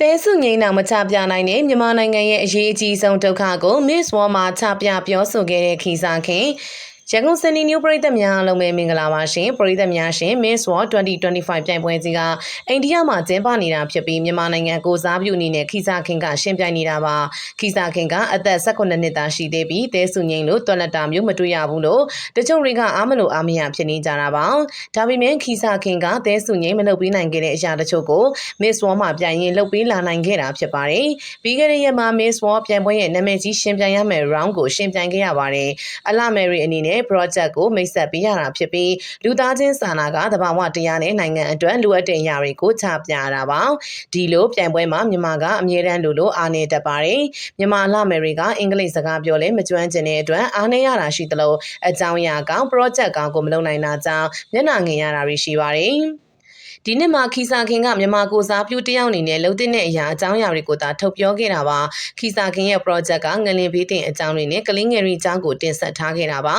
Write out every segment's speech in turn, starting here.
တဲစုငိမ့်နာမချပြနိုင်တဲ့မြန်မာနိုင်ငံရဲ့အရေးအကြီးဆုံးဒုက္ခကို Miss World မှာချပြပြောဆိုခဲ့တဲ့ခီစာခင် ရန်ကုန်စနေနျူပရိသတ်များအားလုံးပဲမင်္ဂလာပါရှင်ပရိသတ်များရှင် Miss World 2025ပြိုင်ပွဲကြီးကအိန္ဒိယမှာကျင်းပနေတာဖြစ်ပြီးမြန်မာနိုင်ငံကိုစားပြုအနေနဲ့ခီစာခင်ကရှင်းပြနေတာပါခီစာခင်ကအသက်18နှစ်သားရှိသေးပြီးတဲစုငိမ့်လို့တွက်လက်တာမျိုးမတွေ့ရဘူးလို့တချို့တွေကအားမလို့အားမရဖြစ်နေကြတာပါဒါပေမဲ့ခီစာခင်ကတဲစုငိမ့်မလုပ်ပြီးနိုင်ခဲ့တဲ့အရာတချို့ကို Miss World မှာပြိုင်ရင်လုပ်ပြီးလာနိုင်ခဲ့တာဖြစ်ပါတယ်ပြီးခဲ့တဲ့ရက်မှာ Miss World ပြိုင်ပွဲရဲ့နာမည်ကြီးရှင်းပြရမယ့် round ကိုရှင်းပြခဲ့ရပါတယ်အလမယ်ရီအနေနဲ့ project ကိုမိတ်ဆက်ပေးရတာဖြစ်ပြီးလူသားချင်းစာနာကတဘာဝတရားနဲ့နိုင်ငံအတွက်လိုအပ်တဲ့အရာတွေကိုချပြရတာပါဒီလိုပြိုင်ပွဲမှာမြန်မာကအမြဲတမ်းလိုလိုအားနေတတ်ပါတယ်မြန်မာအလမယ်ရီကအင်္ဂလိပ်စကားပြောလဲမကျွမ်းကျင်တဲ့အတွက်အားနေရတာရှိသလိုအကြောင်းအရာကောင်း project ကောင်းကိုမလုပ်နိုင်တာကြောင့်မျက်နှာငင်ရတာတွေရှိပါတယ် ဒီနှစ်မှာခီစာခင်ကမြန်မာကိုစားပြုတယောက်အနေနဲ့လှုပ်တဲ့အရာအကြောင်းအရာတွေကိုသာထုတ်ပြောခဲ့တာပါခီစာခင်ရဲ့ project ကငလင်ဘေးတင်အကြောင်းတွေနဲ့ကလင်းငယ်ရီအကြောင်းကိုတင်ဆက်ထားခဲ့တာပါ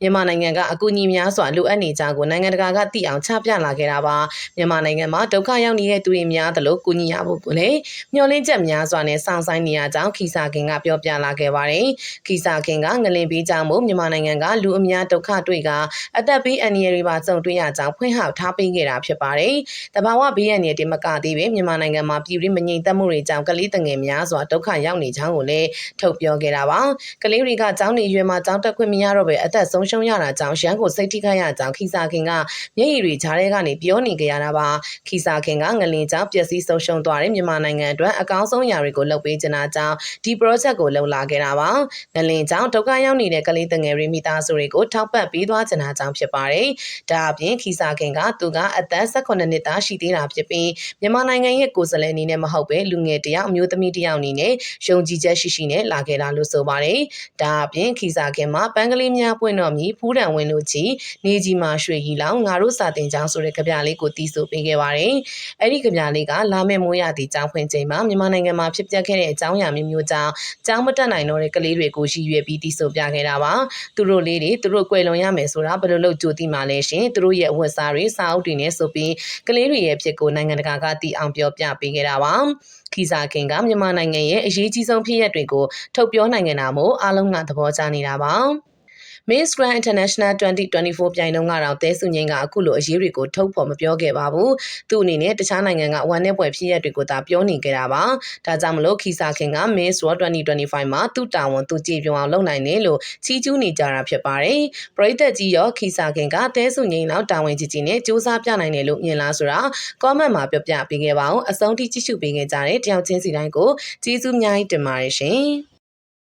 မြန်မာနိုင်ငံကအကူအညီများစွာလိုအပ်နေကြကိုနိုင်ငံတကာကသိအောင်ချပြလာခဲ့တာပါမြန်မာနိုင်ငံမှာဒုက္ခရောက်နေတဲ့သူတွေများသလိုကူညီရဖို့ကိုလည်းမျှော်လင့်ချက်များစွာနဲ့စောင့်ဆိုင်နေရကြောင်းခီစာခင်ကပြောပြလာခဲ့ပါတယ်ခီစာခင်ကငလင်ဘေးကြောင့်မို့မြန်မာနိုင်ငံကလူအများဒုက္ခတွေ့ကအသက်ဘေးအန္တရာယ်တွေပါကြုံတွေ့ရကြောင်းဖွင့်ဟောက်ထားပေးခဲ့တာဖြစ်ပါတယ်တဘာဝဘေးရန်တွေတင်မကသေးပဲမြန်မာနိုင်ငံမှာပြည်တွင်းမငြိမ်သက်မှုတွေကြောင့်ကလေးတငယ်များစွာဒုက္ခရောက်နေကြောင်းကိုလည်းထုတ်ပြောခဲ့တာပါကလေးတွေကကျောင်းနေရွယ်မှာကျောင်းတက်ခွင့်မရတော့ပဲအသက်ဆုံးရှုံးရတာကြောင့်ရန်ကိုစိတ်ထိခိုက်ရကြောင်းခီစာခင်ကမျက်ရည်တွေကြားထဲကနေပြောနေကြရတာပါခီစာခင်ကငလင်ကြောင့်ပျက်စီးဆုံးရှုံးသွားတဲ့မြန်မာနိုင်ငံအတွက်အကောင်းဆုံးຢာတွေကိုလုပ်ပေးချင်တာကြောင့်ဒီ project ကိုလုပ်လာခဲ့တာပါငလင်ကြောင့်ဒုက္ခရောက်နေတဲ့ကလေးတငယ်တွေမိသားစုတွေကိုထောက်ပံ့ပေးသွားချင်တာကြောင့်ဖြစ်ပါတယ်ဒါအပြင်ခီစာခင်ကသူကအသက်18နှစ်သားရှိသေးတာဖြစ်ပြီးမြန်မာနိုင်ငံရဲ့ကိုယ်စားလှယ်အနေနဲ့မဟုတ်ပဲလူငယ်တယောက်အမျိုးသမီးတယောက်အနေနဲ့ယုံကြည်ချက်ရှိရှိနဲ့လာခဲ့တာလို့ဆိုပါတယ်။ဒါအပြင်ခီစာခင်မှာပန်းကလေးများပွင့်တော်မူဖူးတံဝင်လို့ကြီးနေကြီးမှာရွှေရီလောင်ငါတို့စာတင်ကြောင်းဆိုတဲ့ကြပြလေးကိုတီးဆိုပေးခဲ့ပါတယ်။အဲ့ဒီကြပြလေးကလာမယ့်မိုးရသည့်ကျောင်းဖွင့်ချိန်မှာမြန်မာနိုင်ငံမှာဖြစ်ပျက်ခဲ့တဲ့အကြောင်းအရာမျိုးမျိုးကြောင့်ကျောင်းမတက်နိုင်တော့တဲ့ကလေးတွေကိုရည်ရွယ်ပြီးတီးဆိုပြခဲ့တာပါ။သူတို့လေးတွေသူတို့ကွယ်လွန်ရမယ်ဆိုတာဘယ်လိုလုပ်ကြိုသိမှလဲရှင်။သူတို့ရဲ့အဝတ်စားတွေစာအုပ်တွေနဲ့ဆိုပြီးကလေးတွေရဲ့ဖြစ်ကိုနိုင်ငံတကာကတည်အောင်ပြောပြပေးခဲ့တာပါခီစာခင်ကမြန်မာနိုင်ငံရဲ့အရေးကြီးဆုံးဖြစ်ရပ်တွေကိုထုတ်ပြောနိုင်တာမို့အားလုံးကသဘောကျနေတာပါ Miss Grand International 2024ပြိုင်တော့ကတော့တဲစုငိမ့်ကအခုလိုအရေးတွေကိုထုတ်ဖော်မပြောခဲ့ပါဘူး။သူ့အနေနဲ့တခြားနိုင်ငံကဝမ်းနဲ့ပွဲဖြစ်ရက်တွေကိုသာပြောနေကြတာပါ။ဒါကြောင့်မလို့ခီစာခင်က Miss World 2025မှာသူ့တာဝန်သူကြည်ပြောင်အောင်လုပ်နိုင်တယ်လို့ချီးကျူးနေကြတာဖြစ်ပါတယ်။ပရိသတ်ကြီးရောခီစာခင်ကတဲစုငိမ့်နောက်တာဝန်ကြီးကြီးနဲ့စူးစမ်းပြနိုင်တယ်လို့မြင်လားဆိုတာ comment မှာပြောပြပေးခဲ့ပါဦး။အဆုံးထိကြည့်ရှုပေးခဲ့ကြတဲ့တယောက်ချင်းစီတိုင်းကိုကျေးဇူးအများကြီးတင်ပါတယ်ရှင်။